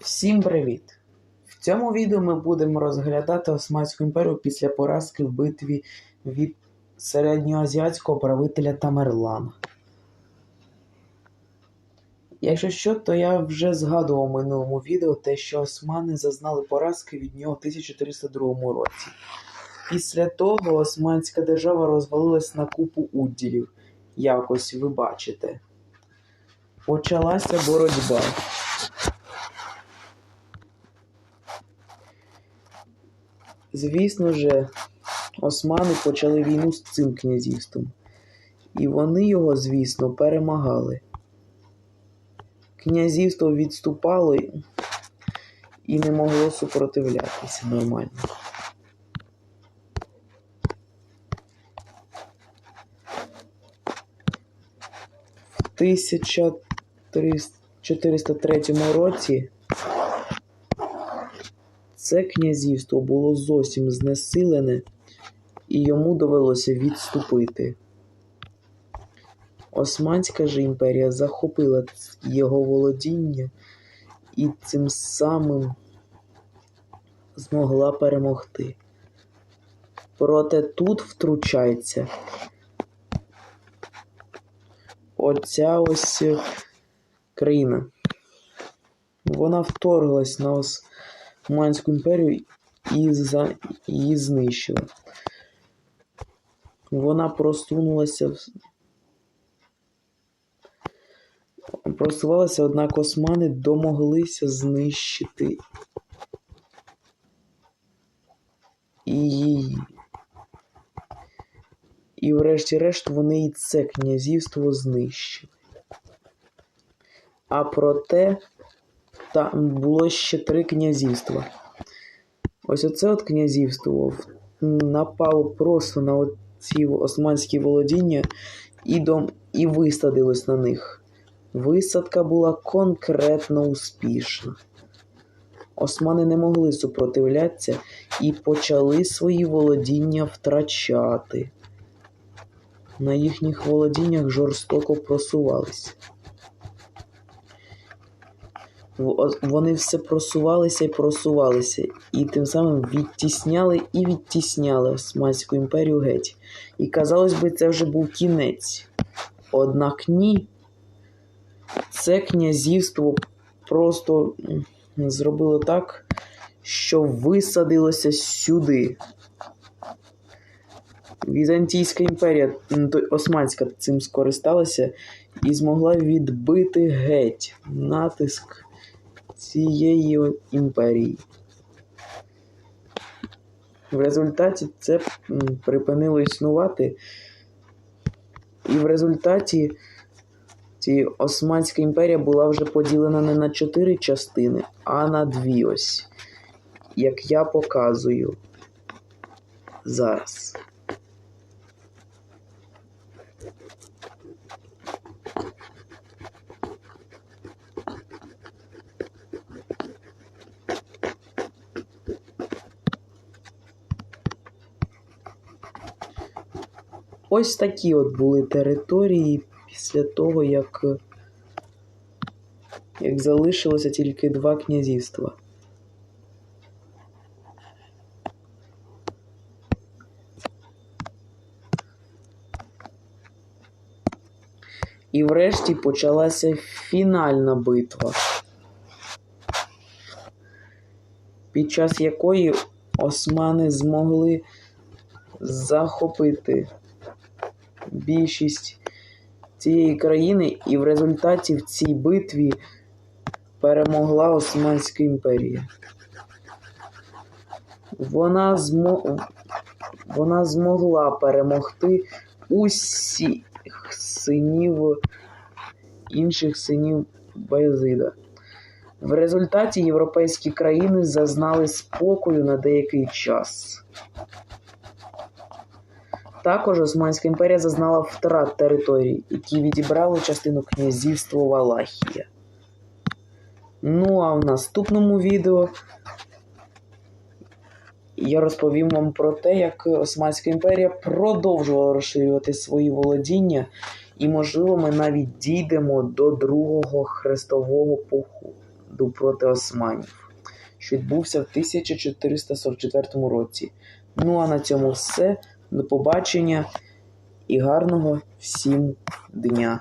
Всім привіт! В цьому відео ми будемо розглядати Османську імперію після поразки в битві від середньоазіатського правителя Тамерлана. Якщо що, то я вже згадував в минулому відео те, що османи зазнали поразки від нього в 1302 році. Після того Османська держава розвалилась на купу уділів. Якось ви бачите. Почалася боротьба. Звісно же, османи почали війну з цим князівством. І вони його, звісно, перемагали. Князівство відступало і не могло супротивлятися нормально. В 1403 році це князівство було зовсім знесилене, і йому довелося відступити. Османська ж імперія захопила його володіння і цим самим змогла перемогти. Проте тут втручається оця ось країна. Вона вторглась на Османську імперію і за... її знищила. Вона просунулася в просувалася, однак османи домоглися знищити її. І врешті-решт вони і це князівство знищили. А проте там було ще три князівства. Ось оце от князівство напало просто на ці османські володіння і, дом, і висадилось на них. Висадка була конкретно успішна. Османи не могли супротивлятися і почали свої володіння втрачати. На їхніх володіннях жорстоко просувалися. Вони все просувалися і просувалися, і тим самим відтісняли і відтісняли Османську імперію геть. І казалось би, це вже був кінець. Однак ні. Це князівство просто зробило так, що висадилося сюди. Візантійська імперія, Османська цим скористалася і змогла відбити геть натиск цієї імперії. В результаті це припинило існувати, і в результаті ці Османська імперія була вже поділена не на чотири частини, а на дві ось. Як я показую зараз. Ось такі от були території після того, як, як залишилося тільки два князівства. І врешті почалася фінальна битва, під час якої османи змогли захопити більшість цієї країни, і в результаті в цій битві перемогла Османська імперія. Вона змо... Вона змогла перемогти усіх синів інших синів Баязида. В результаті європейські країни зазнали спокою на деякий час. Також Османська імперія зазнала втрат територій, які відібрали частину князівства Валахія. Ну а в наступному відео я розповім вам про те, як Османська імперія продовжувала розширювати свої володіння, і, можливо, ми навіть дійдемо до другого хрестового походу. проти османів, що відбувся в 1444 році. Ну а на цьому все. До побачення і гарного всім дня.